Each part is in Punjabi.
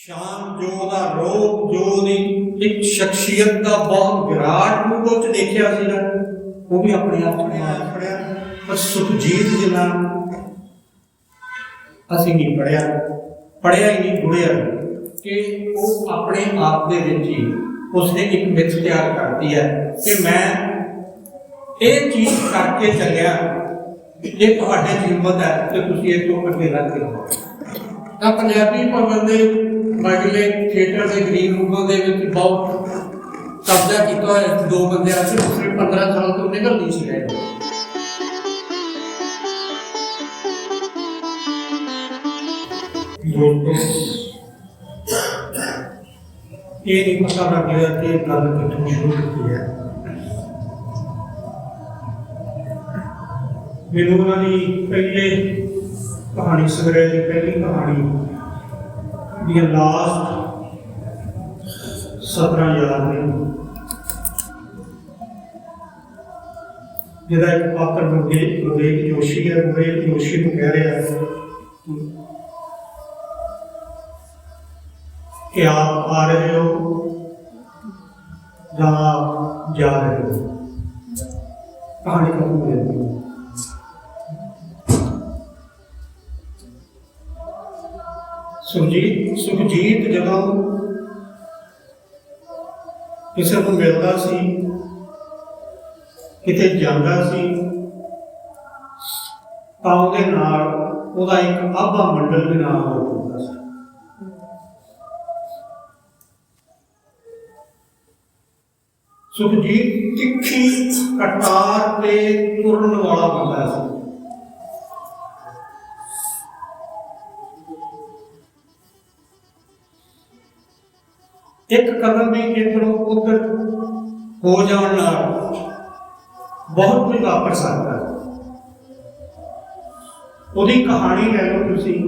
ਸ਼ਾਨ ਜੋ ਦਾ ਰੂਪ ਜੋ ਦੀ ਇੱਕ ਸ਼ਖਸੀਅਤ ਦਾ ਬਹੁਤ ਵਿਰਾਟ ਰੂਪ ਉਹ ਚ ਦੇਖਿਆ ਸੀਗਾ ਉਹ ਵੀ ਆਪਣੇ ਆਪ ਪੜਿਆ ਪੜਿਆ ਪਰ ਸੁਖਜੀਤ ਜਿੰਨਾ ਅਸੀਂ ਨਹੀਂ ਪੜਿਆ। ਪੜਿਆ ਹੀ ਨਹੀਂ ਗੁੜਿਆ ਕਿ ਉਹ ਆਪਣੇ ਆਪ ਦੇ ਵਿੱਚ ਹੀ ਉਸਨੇ ਇੱਕ ਮਿਥ ਤਿਆਰ ਕਰਤੀ ਹੈ ਕਿ ਮੈਂ ਇਹ ਚੀਜ਼ ਕਰਕੇ ਚੱਲਿਆ ਇਹ ਤੁਹਾਡੇ ਹਿੰਮਤ ਹੈ ਤੇ ਤੁਸੀਂ ਇਹ ਤੋਂ ਅੱਗੇ ਲੱਗ ਕੇ ਤਾਂ ਪੰਜਾਬੀ ਭਵਨ ਦੇ ਮਗਲੇ ਥੀਏਟਰ ਦੇ ਗ੍ਰੀਨ ਰੂਮਾਂ ਦੇ ਵਿੱਚ ਬਹੁਤ ਕਬਜ਼ਾ ਕੀਤਾ ਹੋਇਆ ਦੋ ਬੰਦਿਆਂ ਸੀ ਦੂਸਰੇ 15 ਸਾਲ ਤੋਂ ਨਿਕਲ ਨਹੀਂ ਸੀ ਰਹੇ। ਇਹ ਨਹੀਂ ਪਤਾ ਲੱਗ ਰਿਹਾ ਕਿ ਗੱਲ ਕਿੱਥੋਂ ਸ਼ੁਰੂ ਹੋਈ ਹੈ। ਮੈਨੂੰ ਉਹਨਾਂ ਦੀ ਪਹਿਲੇ ਕਹਾਣੀ, ਸਵੇਰੇ ਦੀ ਪਹਿਲੀ ਕਹਾਣੀ ਦੀ ਲਾਸਟ 17 ਯਾਦ ਨੇ ਜਿਹਦਾ ਇੱਕ ਪਾਤਰ ਮੁੰਡੇ ਵਿਵੇਕ ਜੋਸ਼ੀ ਹੈ ਵਿਵੇਕ ਜੋਸ਼ੀ ਨੂੰ ਕਹਿ ਰਿਹਾ ਹੈ ਕਿ ਆਪ ਆ ਰਹੇ ਹੋ ਜਾਂ ਆਪ ਜਾ ਰਹੇ ਹੋ ਕਹਾਣੀ ਖਤਮ ਹੋ ਜਾਂਦੀ ਹੈ ਸੁਖਜੀਤ ਸੁਖਜੀਤ ਜਦੋਂ ਕਿਸੇ ਨੂੰ ਮਿਲਦਾ ਸੀ, ਕਿਤੇ ਜਾਂਦਾ ਸੀ, ਤਾਂ ਉਹਦੇ ਨਾਲ ਉਹਦਾ ਇੱਕ ਆਭਾ ਮੰਡਲ ਦੇ ਨਾਲ ਹੋ ਜਾਂਦਾ ਸੀ। ਸੁਖਜੀਤ ਤਿੱਖੀ ਕਟਾਰ ਤੇ ਤੁਰਨ ਵਾਲਾ ਬੰਦਾ ਸੀ। ਇੱਕ ਕਦਮ ਵੀ ਇੱਧਰੋਂ ਉੱਧਰ ਹੋ ਜਾਣ ਨਾਲ ਬਹੁਤ ਕੁਝ ਵਾਪਰ ਸਕਦਾ ਹੈ। ਉਹਦੀ ਕਹਾਣੀ ਲੈ ਲਓ ਤੁਸੀਂ।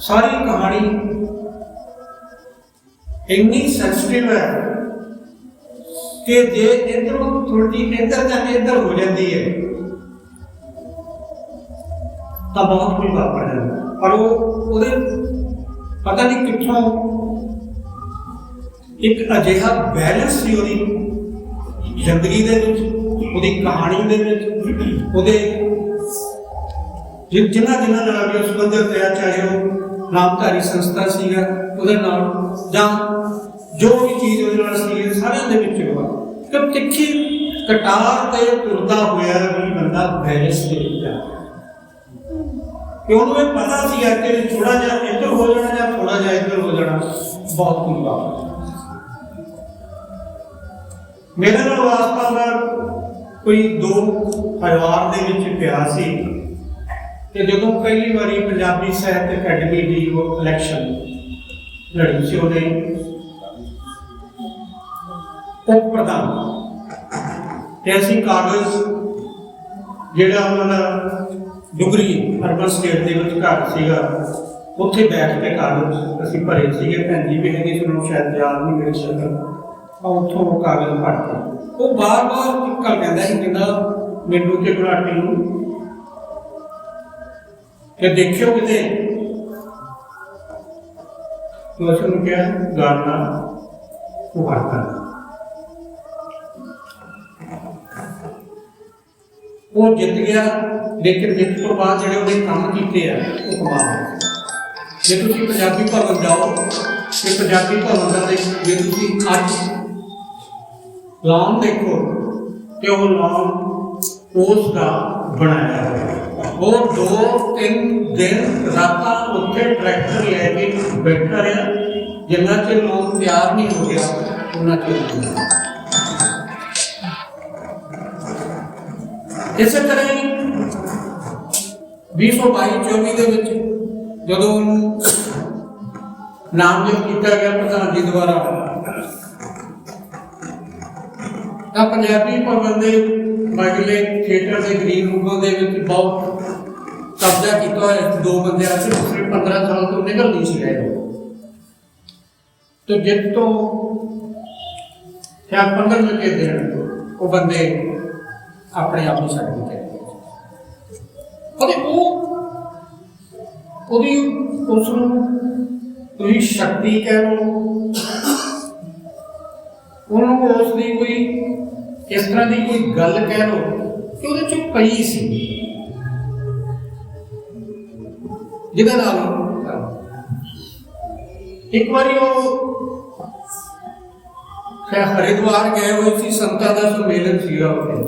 ਸਾਰੀ ਕਹਾਣੀ ਇੰਨੀ ਸੈਂਸਿਟਿਵ ਹੈ ਕਿ ਜੇ ਇੱਧਰੋਂ ਥੋੜੀ ਇੱਧਰ ਜਾਂ ਇੱਧਰ ਹੋ ਜਾਂਦੀ ਹੈ, ਤਾਂ ਬਹੁਤ ਕੁਝ ਵਾਪਰ ਜਾਂਦਾ। ਪਰ ਉਹ ਉਹਦੇ ਪਤਾ ਨਹੀਂ ਕਿੱਥੋਂ ਇੱਕ ਅਜਿਹਾ ਬੈਲੈਂਸ ਸੀ ਉਹਦੀ ਜ਼ਿੰਦਗੀ ਦੇ ਵਿੱਚ, ਉਹਦੀ ਕਹਾਣੀ ਦੇ ਵਿੱਚ, ਉਹਦੇ ਜਿ- ਜਿਨ੍ਹਾਂ ਜਿਨ੍ਹਾਂ ਨਾਲ ਵੀ ਸੰਬੰਧਿਤ ਰਿਹਾ ਚਾਹੇ ਉਹ ਨਾਮਧਾਰੀ ਸੰਸਥਾ ਸੀਗਾ, ਉਹਦੇ ਨਾਲ ਜਾਂ ਜੋ ਵੀ ਚੀਜ਼ ਉਹਦੇ ਨਾਲ ਸੀ ਸਾਰਿਆਂ ਦੇ ਵਿੱਚ ਹੋਇਆ। ਕਿ ਤਿੱਖੀ ਕਟਾਰ ਤੇ ਤੁਰਦਾ ਹੋਇਆ ਵੀ ਬੰਦਾ ਬੈਲੈਂਸ ਦੇ ਵਿੱਚ ਕਿ ਉਹਨੂੰ ਇਹ ਪਤਾ ਸੀਗਾ ਕਿ ਥੋੜਾ ਜਿਹਾ ਇੱਧਰ ਹੋ ਜਾਣਾ ਜਾਂ ਥੋੜਾ ਜਿਹਾ ਇੱਧਰ ਹੋ ਜਾਣਾ, ਬਹੁਤ ਕੁਝ ਮੇਰੇ ਨਾਲ ਵਾਸਤਾ ਦਾ ਕੋਈ ਦੋ ਪਰਿਵਾਰ ਦੇ ਵਿੱਚ ਪਿਆ ਸੀ ਤੇ ਜਦੋਂ ਪਹਿਲੀ ਵਾਰੀ ਪੰਜਾਬੀ ਸਾਹਿਤ ਅਕੈਡਮੀ ਦੀ ਉਹ ਇਲੈਕਸ਼ਨ ਲੜੀ ਸੀ ਉਹਦੇ ਉਹ ਪ੍ਰਧਾਨ। ਤੇ ਅਸੀਂ ਕਾਗਜ਼ ਜਿਹੜਾ ਉਹਨਾਂ ਦਾ ਡੁਗਰੀ ਅਰਬਨ ਸਟੇਟ ਦੇ ਵਿੱਚ ਘਰ ਸੀਗਾ, ਉੱਥੇ ਬੈਠ ਕੇ ਕਾਗਜ਼ ਅਸੀਂ ਭਰੇ ਸੀਗੇ। ਭੈਣ ਜੀ ਵੀ ਹੈਗੇ ਸੀ ਸ਼ਾਇਦ ਯਾਦ ਨਹੀਂ ਮੇਰੇ ਸ਼ਕਲ ਉੱਥੋਂ ਕਾਗਜ਼ ਭਰ ਕੇ ਉਹ ਬਾਰ-ਬਾਰ ਨਿਕਲ ਕਹਿੰਦਾ ਸੀ, ਕਹਿੰਦਾ ਮੈਨੂੰ ਤੇ ਗੁਲਾਟੀ ਨੂੰ। ਕਿ ਦੇਖਿਓ ਕਿਤੇ। ਤੋ ਅਸੀਂ ਨੂੰ ਕਿਹਾ ਗਾਣਾ ਉਹ ਹਟਦਾ ਉਹ ਜਿੱਤ ਗਿਆ, ਲੇਕਿਨ ਜਿੱਤ ਤੋਂ ਬਾਅਦ ਜਿਹੜੇ ਉਹਨੇ ਕੰਮ ਕੀਤੇ ਆ, ਉਹ ਕਮਾਲ ਜੇ ਤੁਸੀਂ ਪੰਜਾਬੀ ਭਵਨ ਜਾਓ, ਤੇ ਪੰਜਾਬੀ ਭਵਨ ਦਾ ਜੇ ਤੁਸੀਂ ਅੱਜ ਲਾਉਣ ਦੇਖੋ ਕਿ ਉਹ ਲਾਉਣ ਉਸ ਦਾ ਬਣਾਇਆ ਉਹ ਦੋ ਤਿੰਨ ਦਿਨ ਰਾਤਾਂ ਉੱਥੇ ਟਰੈਕਟਰ ਲੈ ਕੇ ਬੈਠਾ ਰਿਹਾ, ਜਿੰਨਾ ਚਿਰ ਲਾਉਣ ਤਿਆਰ ਨਹੀਂ ਹੋ ਗਿਆ ਉਹਨਾਂ ਚਿਰ ਇਸੇ ਤਰ੍ਹਾਂ ਹੀ 2022 24 ਦੇ ਵਿੱਚ ਜਦੋਂ ਉਹਨੂੰ ਨਾਮਜ਼ਦ ਕੀਤਾ ਗਿਆ, ਪ੍ਰਧਾਨ ਜੀ ਦੁਆਰਾ ਤਾਂ ਪੰਜਾਬੀ ਭਵਨ ਦੇ ਮਗਲੇ ਥੀਏਟਰ ਦੇ ਗ੍ਰੀਨ ਰੂਮਾਂ ਦੇ ਵਿੱਚ ਬਹੁਤ ਕਬਜ਼ਾ ਕੀਤਾ ਹੋਇਆ ਦੋ ਬੰਦਿਆਂ ਸੀ ਦੂਸਰੇ 15 ਸਾਲ ਤੋਂ ਨਿਕਲ ਨਹੀਂ ਸੀ ਰਹੇ। ਤੇ ਜਿੱਤ ਤੋਂ ਸ਼ਾਇਦ 15 ਲੱਗੇ ਦੇਣ ਉਹ ਬੰਦੇ ਆਪਣੇ ਆਪ ਨੂੰ ਛੱਡ ਦਿੱਤੇ। ਉਹਦੇ ਉਹ ਉਹਦੀ ਉਸ ਨੂੰ ਤੁਸੀਂ ਸ਼ਕਤੀ ਕਹਿ ਲਓ ਉਹਨਾਂ ਨੂੰ ਉਸ ਦੀ ਕੋਈ ਇਸ ਤਰ੍ਹਾਂ ਦੀ ਕੋਈ ਗੱਲ ਕਹਿ ਲੋ ਕਿ ਉਹਦੇ ਚ ਪਈ ਸੀ। ਜਿਹਦਾ ਨਾਮ ਇੱਕ ਵਾਰੀ ਉਹ ਖੈ ਹਰਿਦੁਆਰ ਗਏ ਹੋਏ ਸੀ, ਸੰਤਾਂ ਦਾ ਸੰਮੇਲਨ ਸੀਗਾ ਉੱਥੇ।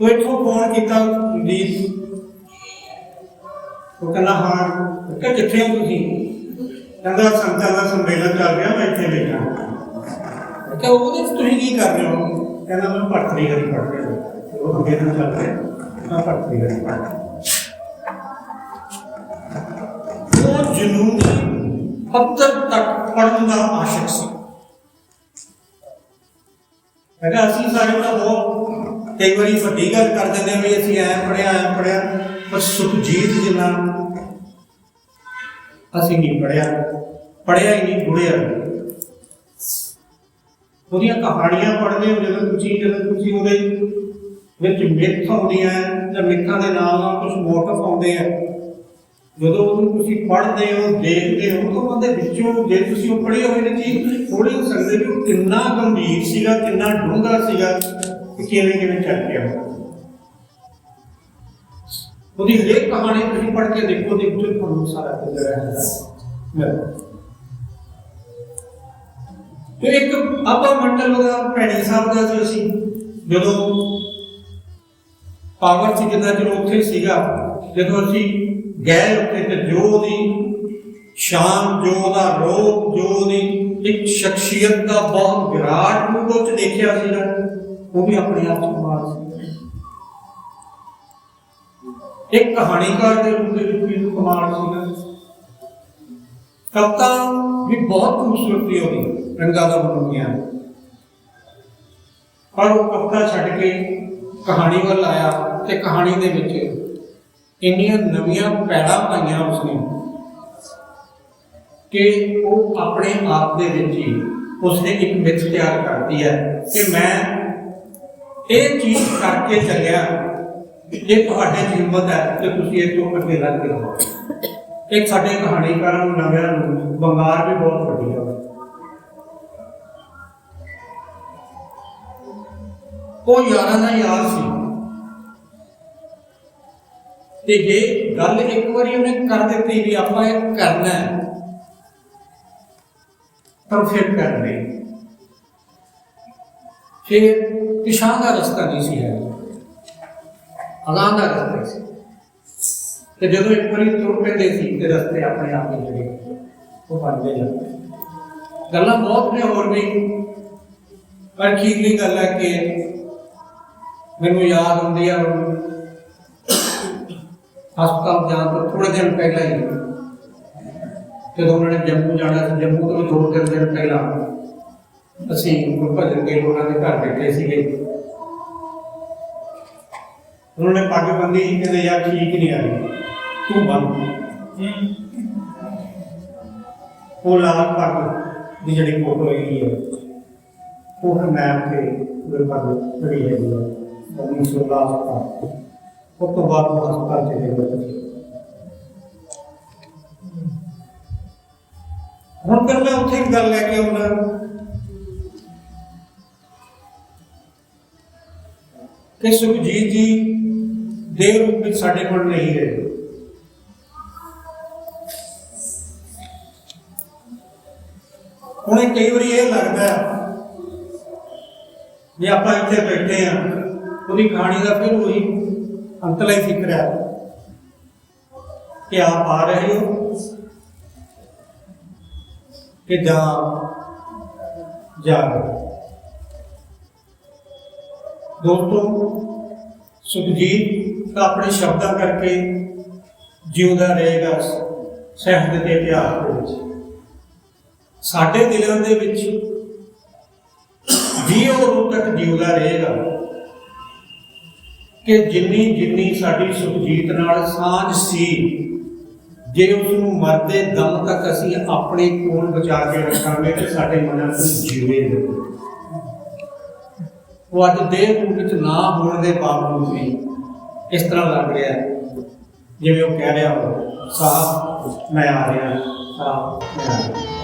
ਉਹ ਇੱਥੋਂ ਫੋਨ ਕੀਤਾ ਦੀ ਉਹ ਕਹਿੰਦਾ, ਹਾਂ ਕਿ ਕਿੱਥੇ ਹੋ ਤੁਸੀਂ? ਕਹਿੰਦਾ ਸੰਤਾਂ ਦਾ ਸੰਮੇਲਨ ਚੱਲ ਰਿਹਾ ਮੈਂ ਇੱਥੇ ਬੈਠਾ। ਕਿ ਉਹਦੇ ਚ ਤੁਸੀਂ ਕੀ ਕਰ ਰਹੇ ਹੋ? ਕਹਿੰਦਾ ਮੈਂ ਭਰਤਰੀ ਹਰੀ ਪੜ੍ਹ ਰਿਹਾ। ਉਹ ਸੰਮੇਲਨ ਚੱਲ ਰਿਹਾ ਮੈਂ ਭਰਤਰੀ ਹਰੀ ਪੜ੍ਹ ਰਿਹਾ। ਉਹ ਜਨੂਨੀ ਪੱਤਰ ਤੱਕ ਪੜਨ ਦਾ ਆਸ਼ਿਕ ਸੀ। ਅਗਰ ਅਸੀਂ ਸਾਰੇ ਤਾਂ ਬਹੁਤ ਕਈ ਵਾਰੀ ਵੱਡੀ ਗੱਲ ਕਰ ਦਿੰਦੇ ਹਾਂ ਵੀ ਅਸੀਂ ਐ ਪੜਿਆ ਐ ਪੜਿਆ ਪਰ ਸੁਖਜੀਤ ਜਿੰਨਾ ਅਸੀਂ ਨਹੀਂ ਪੜਿਆ ਪੜਿਆ ਹੀ ਨਹੀਂ ਗੁੜਿਆ ਉਹਦੀਆਂ ਕਹਾਣੀਆਂ ਪੜ੍ਹਦੇ ਹੋ ਜਦੋਂ ਤੁਸੀਂ ਜਦੋਂ ਤੁਸੀਂ ਉਹਦੇ ਵਿੱਚ ਮਿੱਥ ਆਉਂਦੀਆਂ ਜਾਂ ਮਿੱਥਾਂ ਦੇ ਨਾਲ ਨਾਲ ਕੁਝ ਮੋਟਿਵ ਆਉਂਦੇ ਆ ਜਦੋਂ ਉਹਨੂੰ ਤੁਸੀਂ ਪੜ੍ਹਦੇ ਹੋ, ਦੇਖਦੇ ਹੋ ਤਾਂ ਉਹਦੇ ਵਿੱਚੋਂ ਜੇ ਤੁਸੀਂ ਉਹ ਪੜ੍ਹੇ ਹੋਏ ਨੇ ਚੀਜ਼ ਥੋੜੀ ਹੋ ਸਕਦੇ ਵੀ ਉਹ ਕਿੰਨਾ ਗੰਭੀਰ ਸੀਗਾ, ਕਿੰਨਾ ਡੂੰਘਾ ਸੀਗਾ, ਕਿ ਕਿਵੇਂ ਕਿਵੇਂ ਚੱਲ ਗਿਆ। ਉਹਦੀ ਹਰੇਕ ਕਹਾਣੀ ਤੁਸੀਂ ਪੜ੍ਹ ਕੇ ਦੇਖੋ ਦੇ ਵਿੱਚ ਤੁਹਾਨੂੰ ਸਾਰਾ ਕੁਝ ਰਹਿੰਦਾ ਤੇ ਇੱਕ ਆਪਾ ਮੰਡਲ ਉਹਦਾ ਭੈਣੀ ਸਾਹਿਬ ਦਾ ਜੋ ਸੀ, ਜਦੋਂ ਪਾਵਰ ਸੀ ਜਿੱਦਾਂ ਜਦੋਂ ਉੱਥੇ ਸੀਗਾ, ਜਦੋਂ ਅਸੀਂ ਗਏ ਉੱਥੇ ਤੇ ਜੋ ਉਹਦੀ ਸ਼ਾਨ, ਜੋ ਉਹਦਾ ਰੋਗ, ਜੋ ਉਹਦੀ ਇੱਕ ਸ਼ਖਸੀਅਤ ਦਾ ਬਹੁਤ ਵਿਰਾਟ ਰੂਪ ਉਹ ਚ ਦੇਖਿਆ ਸੀਗਾ, ਉਹ ਵੀ ਆਪਣੇ ਆਪ ਚ ਕਮਾਲ ਸੀ। ਇੱਕ ਕਹਾਣੀਕਾਰ ਦੇ ਰੂਪ ਦੇ ਵਿੱਚ ਵੀ ਉਹ ਕਮਾਲ ਸੀਗਾ ਕਵਤਾ ਵੀ ਬਹੁਤ ਖੂਬਸੂਰਤੀ ਉਹਦੀ, ਰੰਗਾਂ ਦਾ ਬਣੀਆਂ ਪਰ ਉਹ ਕਵਤਾ ਛੱਡ ਕੇ ਕਹਾਣੀ ਵੱਲ ਆਇਆ ਤੇ ਕਹਾਣੀ ਦੇ ਵਿੱਚ ਇੰਨੀਆਂ ਨਵੀਆਂ ਪੈੜਾ ਪਾਈਆਂ ਉਸਨੇ ਕਿ ਉਹ ਆਪਣੇ ਆਪ ਦੇ ਵਿੱਚ ਹੀ ਉਸਨੇ ਇੱਕ ਮਿੱਥ ਤਿਆਰ ਕਰਤੀ ਹੈ ਕਿ ਮੈਂ ਇਹ ਚੀਜ਼ ਕਰਕੇ ਚੱਲਿਆ ਜੇ ਤੁਹਾਡੇ 'ਚ ਹਿੰਮਤ ਹੈ ਤੇ ਤੁਸੀਂ ਇਹ ਤੋਂ ਅੱਗੇ ਲੱਗ ਕੇ ਰਹੋ ਇੱਕ ਸਾਡੇ ਕਹਾਣੀਕਾਰਾਂ ਨੂੰ ਨਵਿਆਂ ਨੂੰ ਬੰਗਾਰ ਵੀ ਬਹੁਤ ਵੱਡੀ ਹੈ। ਉਹ ਯਾਰਾਂ ਦਾ ਯਾਰ ਸੀ। ਤੇ ਜੇ ਗੱਲ ਇੱਕ ਵਾਰੀ ਉਹਨੇ ਕਰ ਦਿੱਤੀ ਵੀ ਆਪਾਂ ਇਹ ਕਰਨਾ ਹੈ, ਤਾਂ ਫਿਰ ਕਰਨੇ। ਫਿਰ ਪਿਛਾਂ ਦਾ ਰਸਤਾ ਨਹੀਂ ਸੀ ਹੈ ਅਗਾਂਹ ਦਾ ਸੀ। ਤੇ ਜਦੋਂ ਇੱਕ ਵਾਰੀ ਤੁਰ ਪੈਂਦੇ ਸੀ ਤੇ ਰਸਤੇ ਆਪਣੇ ਆਪ ਹੀ ਜਿਹੜੇ ਉਹ ਬਣਦੇ ਜਾਂਦੇ ਗੱਲਾਂ ਬਹੁਤ ਨੇ ਹੋਰ ਵੀ, ਪਰ ਅਖੀਰਲੀ ਗੱਲ ਹੈ ਕਿ ਮੈਨੂੰ ਯਾਦ ਹੁੰਦੀ ਆ ਹਸਪਤਾਲ ਜਾਣ ਤੋਂ ਥੋੜੇ ਦਿਨ ਪਹਿਲਾਂ ਹੀ, ਜਦੋਂ ਉਹਨਾਂ ਨੇ ਜੰਮੂ ਜਾਣਾ ਸੀ, ਜੰਮੂ ਤੋਂ ਦੋ ਤਿੰਨ ਦਿਨ ਪਹਿਲਾਂ ਅਸੀਂ ਗੁਰਭਜਨ ਕੇ ਉਹਨਾਂ ਦੇ ਘਰ ਬੈਠੇ ਸੀਗੇ। ਉਹਨਾਂ ਨੇ ਪੱਗ ਬੰਦੀ ਸੀ, ਕਹਿੰਦੇ ਯਾਰ ਠੀਕ ਨਹੀਂ ਆ ਰਹੀ ਤੂੰ ਬੰਨ। ਉਹ ਲਾਲ ਪੱਗ ਦੀ ਜਿਹੜੀ ਫੋਟੋ ਹੈਗੀ ਹੈ ਉਹ ਫਿਰ ਮੈਂ ਤੇ ਗੁਰਪੱਗ ਜਿਹੜੀ ਹੈਗੀ ਹੈ ਬੰਦੀ ਸੁਲਾ ਹਸਪਤਾਲ ਉਹ ਤੋਂ ਬਾਅਦ ਉਹ ਹਸਪਤਾਲ ਚਲੇ ਗਏ ਹੁਣ ਫਿਰ ਮੈਂ ਉੱਥੇ ਇੱਕ ਗੱਲ ਲੈ ਕੇ ਆਉਣਾ ਕਿ ਸੁਖਜੀਤ ਜੀ ਦੇ ਰੂਪ ਵਿੱਚ ਸਾਡੇ ਕੋਲ ਨਹੀਂ ਰਹੇ। ਹੁਣ ਕਈ ਵਾਰੀ ਇਹ ਲੱਗਦਾ ਵੀ ਆਪਾਂ ਇੱਥੇ ਬੈਠੇ ਆ ਉਹਦੀ ਕਹਾਣੀ ਦਾ ਫਿਰ ਉਹੀ ਅੰਤਲਾ ਹੀ ਫਿਕਰ ਹੈ ਕਿ ਆਪ ਆ ਰਹੇ ਹੋ ਕਿ ਜਾ ਜਾ ਰਹੇ ਦੋਸਤੋ ਸੁਖਜੀਤ ਆਪਣੇ ਸ਼ਬਦਾਂ ਕਰਕੇ ਜਿਉਂਦਾ ਰਹੇਗਾ ਸਹਿਤ ਦੇ ਇਤਿਹਾਸ ਦੇ ਵਿੱਚ ਸਾਡੇ ਦਿਲਾਂ ਦੇ ਵਿੱਚ ਵੀ ਉਹ ਤੱਕ ਜਿਉਂਦਾ ਰਹੇਗਾ ਕਿ ਜਿੰਨੀ ਜਿੰਨੀ ਸਾਡੀ ਸੁਖਜੀਤ ਨਾਲ ਸਾਂਝ ਸੀ, ਜੇ ਉਸ ਨੂੰ ਮਰਦੇ ਦਮ ਤੱਕ ਅਸੀਂ ਆਪਣੇ ਕੋਲ ਬਚਾ ਕੇ ਰੱਖਾਂਗੇ ਤੇ ਸਾਡੇ ਮਨਾਂ ਨੂੰ ਜੀਵੇਗਾ ਉਹ ਅੱਜ ਦੇਹ ਰੂਪ ਵਿੱਚ ਨਾ ਹੋਣ ਦੇ ਬਾਵਜੂਦ ਵੀ ਇਸ ਤਰ੍ਹਾਂ ਲੱਗ ਰਿਹਾ ਜਿਵੇਂ ਉਹ ਕਹਿ ਰਿਹਾ ਹੋ ਸਾਹਿਬ ਮੈਂ ਆ ਰਿਹਾ ਸਾਹਿਬ ਮੈਂ ਆ ਰਿਹਾ।